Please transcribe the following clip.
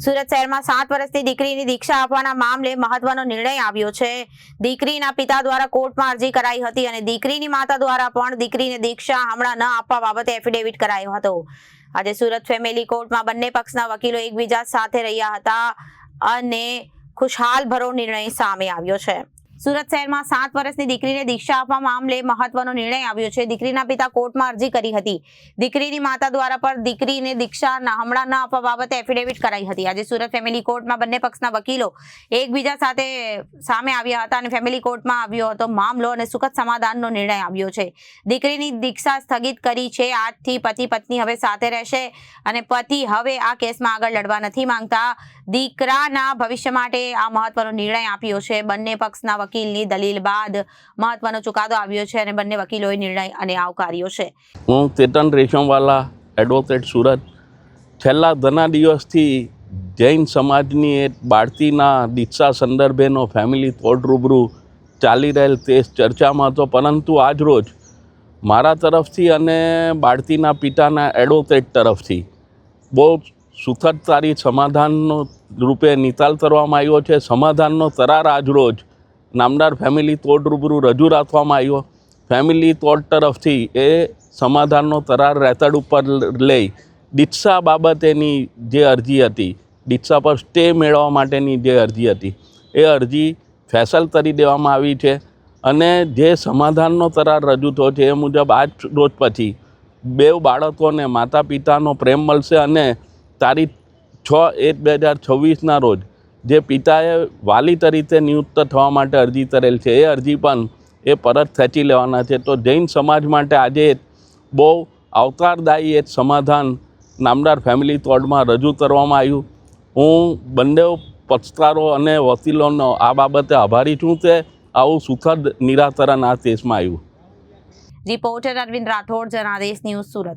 સુરત શહેરમાં સાત વર્ષની દીકરીની દીક્ષા આપવાના મામલે મહત્વનો નિર્ણય આવ્યો છે. દીકરીના પિતા દ્વારા કોર્ટમાં અરજી કરાઈ હતી અને દીકરીની માતા દ્વારા પણ દીકરીને દીક્ષા હમણાં ન આપવા બાબતે એફિડેવિટ કરાયો હતો. આજે સુરત ફેમિલી કોર્ટમાં બંને પક્ષના વકીલો એકબીજા સાથે રહ્યા હતા અને ખુશહાલ ભરો નિર્ણય સામે આવ્યો છે. સુરત શહેરમાં સાત વર્ષની દીકરીને દીક્ષા આપવા મામલે મહત્વનો નિર્ણય આવ્યો છે. દીકરીના પિતા કોર્ટમાં અરજી કરી હતી. દીકરીની માતા દ્વારા પર દીકરીને દીક્ષા હમણાં ન આપવા બાબતે એફિડેવિટ કરાઈ હતી. આજે સુરત ફેમિલી કોર્ટમાં બંને પક્ષના વકીલો એકબીજા સાથે સામે આવ્યા હતા અને ફેમિલી કોર્ટમાં આવ્યો હતો. મામલો અને સુખદ સમાધાનનો નિર્ણય આવ્યો છે. દીકરીની દીક્ષા સ્થગિત કરી છે. આજથી પતિ પત્ની હવે સાથે રહેશે અને પતિ હવે આ કેસમાં આગળ લડવા નથી માંગતા. દીકરાના ભવિષ્ય માટે આ મહત્વનો નિર્ણય આપ્યો છે. બંને પક્ષના વકીલની દલીલ બાદ મહત્વનો ચુકાદો આવ્યો છે અને બંને વકીલોએ નિર્ણય અને આવકાર્યો છે. હું ચેતન રેશમવાલા એડવોકેટ સુરત. છેલ્લા ઘણા દિવસથી જૈન સમાજની એક બાળતીના દીક્ષા સંદર્ભેનો ફેમિલી કોર્ટ રૂબરૂ ચાલી રહેલ તે ચર્ચામાં હતો. પરંતુ આજ રોજ મારા તરફથી અને બાળતીના પિતાના એડવોકેટ તરફથી બહુ સુખદતારી સમાધાનનો રૂપે નિકાલ કરવામાં આવ્યો છે. સમાધાનનો તરાર આજ રોજ નામદાર ફેમિલી કોર્ટ રૂબરૂ રજૂ રાખવામાં આવ્યો. ફેમિલી કોર્ટ તરફથી એ સમાધાનનો તરાર રેતડ ઉપર લઈ દીક્ષા બાબતેની જે અરજી હતી, દીક્ષા પર સ્ટે મેળવવા માટેની જે અરજી હતી, એ અરજી ફેસલ કરી દેવામાં આવી છે અને જે સમાધાનનો તરાર રજૂ થયો છે એ મુજબ આજ રોજ પછી બે બાળકોને માતા પિતાનો પ્રેમ મળશે અને તારીખ છ એક બે હજાર છવ્વીસના રોજ જે પિતાએ વાલી તરીકે નિયુક્ત થવા માટે અરજી કરેલ છે, એ અરજી પણ એ પરત ખેંચી લેવાના છે. તો જૈન સમાજ માટે આજે બહુ આવકારદાયી એક સમાધાન નામદાર ફેમિલી કોર્ટમાં રજૂ કરવામાં આવ્યું. હું બંને પક્ષકારો અને વકીલોનો આ બાબતે આભારી છું કે આવું સુખદ નિરાકરણ આ કેસમાં આવ્યું. Reporter Arvind Rathod, Janadesh news Surat.